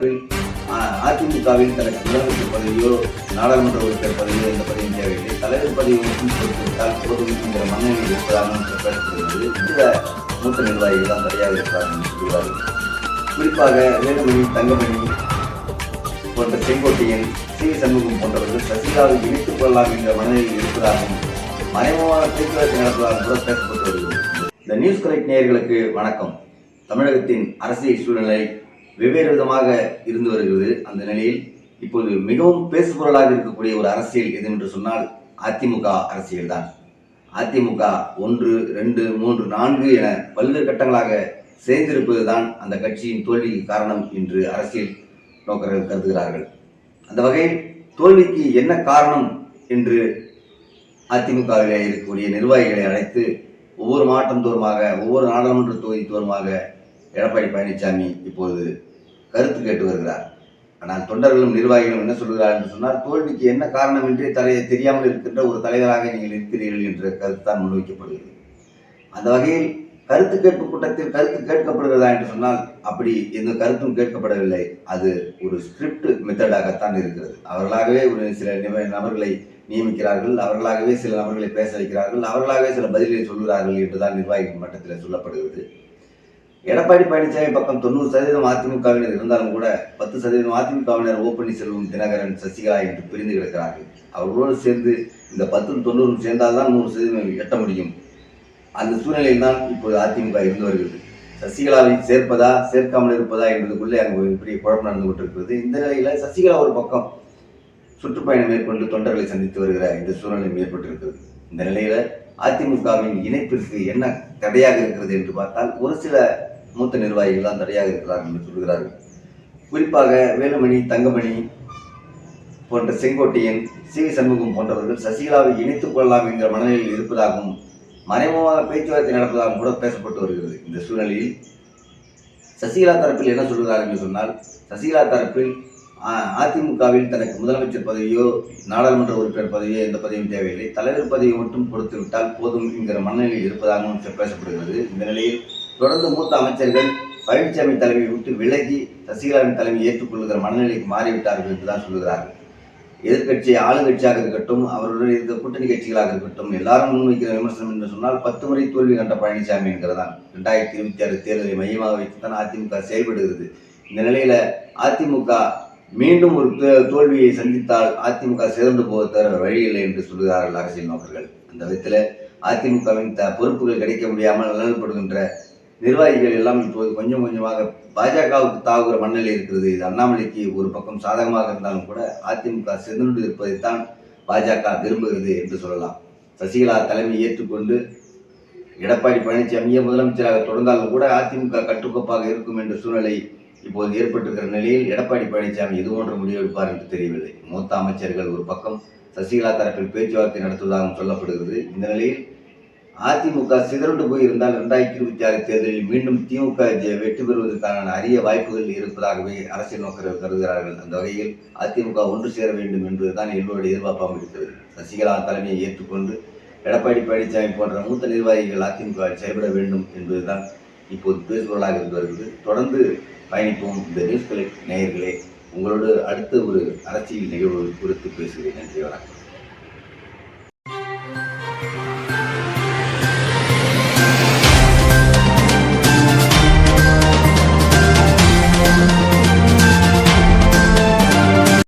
அதிமுகவில் தனக்கு முதலமைச்சர் பதவியோ நாடாளுமன்ற உறுப்பினர் பதவியோ எந்த பதவியும் தேவையில்லை. தலைவர் பதவி மட்டும் கொடுத்துவிட்டால் போதும் என்கிற மன்னனில் இருப்பதாகவும் இந்த மூத்த நிர்வாகிகள் தான் தடையாக இருக்கிறார்கள் என்று சொல்கிறார்கள் குறிப்பாக வேலுமணி தங்கமணி போன்ற செங்கோட்டையன் சி. சண்முகம் போன்றவர்கள் சசிகலாவை இணைத்துக் கொள்ளலாம் என்ற மனநிலையில் இருப்பதாகவும் மறைமுகமான பேச்சுவார்த்தை நடப்பதாக கூட பேசப்பட்டு வருகிறது. இந்த நியூஸ் கலெக்ட் நேயர்களுக்கு வணக்கம். தமிழகத்தின் அரசியல் சூழ்நிலை வெவ்வேறு விதமாக இருந்து வருகிறது அந்த நிலையில். இப்போது மிகவும் பேசுபொருளாக இருக்கக்கூடிய ஒரு அரசியல் எது என்று சொன்னால் அதிமுக அரசியல் தான் அதிமுக ஒன்று ரெண்டு மூன்று நான்கு என பல்வேறு கட்டங்களாக சேர்ந்திருப்பது தான் அந்த கட்சியின் தோல்விக்கு காரணம் என்று அரசியல் நோக்கர்கள் கருதுகிறார்கள். அந்த வகையில் தோல்விக்கு என்ன காரணம் என்று அதிமுகவில் இருக்கக்கூடிய நிர்வாகிகளை அழைத்து ஒவ்வொரு மாவட்டம் தோறுமாக ஒவ்வொரு நாடாளுமன்ற தொகுதி தோறுமாக எடப்பாடி பழனிசாமி இப்போது கருத்து கேட்டு வருகிறார். ஆனால் தொண்டர்களும் நிர்வாகிகளும் என்ன சொல்கிறார் என்று சொன்னால் தோல்விக்கு என்ன காரணம் என்றே தலையை தெரியாமல் இருக்கின்ற ஒரு தலைவராக நீங்கள் இருக்கிறீர்கள் என்ற கருத்து தான் முன்வைக்கப்படுகிறது. அந்த வகையில் கருத்து கேட்பு கூட்டத்தில் கருத்து கேட்கப்படுகிறதா என்று சொன்னால் அப்படி எந்த கருத்தும் கேட்கப்படவில்லை. அது ஒரு ஸ்கிரிப்ட் மெத்தடாகத்தான் இருக்கிறது. அவர்களாகவே ஒரு சில நபர்களை நியமிக்கிறார்கள். அவர்களாகவே சில நபர்களை பேச வைக்கிறார்கள். அவர்களாகவே சில பதில்களை சொல்கிறார்கள் என்றுதான் நிர்வாகிகள் மட்டத்தில் சொல்லப்படுகிறது. எடப்பாடி பழனிசாமி பக்கம் தொண்ணூறு சதவீதம் அதிமுகவினர் இருந்தாலும் கூட பத்து சதவீதம் அதிமுகவினர் ஓ பன்னீர்செல்வம் தினகரன் சசிகலா என்று பிரிந்து கிடக்கிறார்கள். அவர்களோடு சேர்ந்து இந்த பத்து தொண்ணூறும் சேர்ந்தால்தான் நூறு சதவீதம் எட்ட முடியும். அந்த சூழ்நிலையில் தான் இப்போது அதிமுக இருந்து வருகிறது. சசிகலாவை சேர்ப்பதா சேர்க்காமல் இருப்பதா என்பதுக்குள்ளே அங்கு ஒரு பெரிய குழப்பம் நடந்து கொண்டிருக்கிறது. இந்த நிலையில் சசிகலா ஒரு பக்கம் சுற்றுப்பயணம் மேற்கொண்டு தொண்டர்களை சந்தித்து வருகிற இந்த சூழ்நிலை ஏற்பட்டிருக்கிறது. இந்த நிலையில் அதிமுகவின் இணைப்பிற்கு என்ன தடையாக இருக்கிறது என்று பார்த்தால் ஒரு சில மூத்த நிர்வாகிகள் தான் தடையாக இருக்கிறார்கள் என்று சொல்கிறார்கள் குறிப்பாக வேலுமணி தங்கமணி போன்ற செங்கோட்டையன் சி வி சண்முகம் போன்றவர்கள் சசிகலாவை இணைத்துக் கொள்ளலாம் என்கிற மனநிலையில் இருப்பதாகவும் மறைமுகமாக பேச்சுவார்த்தை நடப்பதாகவும் கூட பேசப்பட்டு வருகிறது. இந்த சூழ்நிலையில் சசிகலா தரப்பில் என்ன சொல்கிறார்கள் என்று சொன்னால் சசிகலா தரப்பில் அதிமுகவில் தனக்கு முதலமைச்சர் பதவியோ நாடாளுமன்ற உறுப்பினர் பதவியோ எந்த பதவியும் தேவையில்லை. தலைவர் பதவி மட்டும் கொடுத்து விட்டால் போதும் என்கிற மனநிலையில் இருப்பதாகவும் பேசப்படுகிறது. இந்த நிலையில் தொடர்ந்து மூத்த அமைச்சர்கள் பழனிசாமி தலைமையை விட்டு விலகி சசிகலாவின் தலைமையை ஏற்றுக்கொள்கிற மனநிலைக்கு மாறிவிட்டார்கள் என்றுதான் சொல்கிறார்கள் எதிர்க்கட்சி ஆளுங்கட்சியாக இருக்கட்டும் அவருடன் இருக்க கூட்டணி கட்சிகளாக இருக்கட்டும் எல்லாரும் முன்வைக்கிற விமர்சனம் என்று சொன்னால் பத்து முறை தோல்வி கண்ட பழனிசாமி என்கிறதான். ரெண்டாயிரத்தி இருபத்தி ஆறு தேர்தலை மையமாக வைத்துத்தான் அதிமுக செயல்படுகிறது. இந்த நிலையில அதிமுக மீண்டும் ஒரு தோல்வியை சந்தித்தால் அதிமுக சிறந்து போக தவிர வழி இல்லை என்று சொல்கிறார்கள் அரசியல் நோக்கர்கள். அந்த விதத்தில் அதிமுகவின் த பொறுப்புகள் கிடைக்க முடியாமல் நலன்படுகின்ற நிர்வாகிகள் எல்லாம் இப்போது கொஞ்சம் கொஞ்சமாக பாஜகவுக்கு தாவுகிற மண்ணில் இருக்கிறது. இது அண்ணாமலைக்கு ஒரு பக்கம் சாதகமாக இருந்தாலும் கூட அதிமுக சிதறுண்டு இருப்பதைத்தான் பாஜக விரும்புகிறது என்று சொல்லலாம். சசிகலா தலைமை ஏற்றுக்கொண்டு எடப்பாடி பழனிசாமியே முதலமைச்சராக தொடர்ந்தாலும் கூட அதிமுக கட்டுக்கோப்பாக இருக்கும் என்ற சூழ்நிலை இப்போது ஏற்பட்டிருக்கிற நிலையில் எடப்பாடி பழனிசாமி இது போன்ற எடுப்பார் என்று தெரியவில்லை. மூத்த அமைச்சர்கள் ஒரு பக்கம் சசிகலா தரப்பில் பேச்சுவார்த்தை நடத்துவதாகவும் சொல்லப்படுகிறது. இந்த நிலையில் அதிமுக சிதறுண்டு போயிருந்தால் இரண்டாயிரத்தி இருபத்தி ஆறு தேர்தலில் மீண்டும் திமுக வெற்றி பெறுவதற்கான அரிய வாய்ப்புகள் இருப்பதாகவே அரசியல் நோக்கர்கள் கருதுகிறார்கள். அந்த வகையில் அதிமுக ஒன்று சேர வேண்டும் என்பதுதான் எல்லோருடைய எதிர்பார்ப்பாகவும் இருக்கிறது. சசிகலா தலைமையை ஏற்றுக்கொண்டு எடப்பாடி பழனிசாமி போன்ற மூத்த நிர்வாகிகள் அதிமுக செயல்பட வேண்டும் என்பதுதான் இப்போது பேசுபொருளாக இருந்து வருகிறது. தொடர்ந்து பயணிப்போம் இந்த நியூஸ் கலெக்ட் நேயர்களே. உங்களோடு அடுத்த ஒரு அரசியல் நிகழ்வு குறித்து பேசுகிறேன். நன்றி வணக்கம்.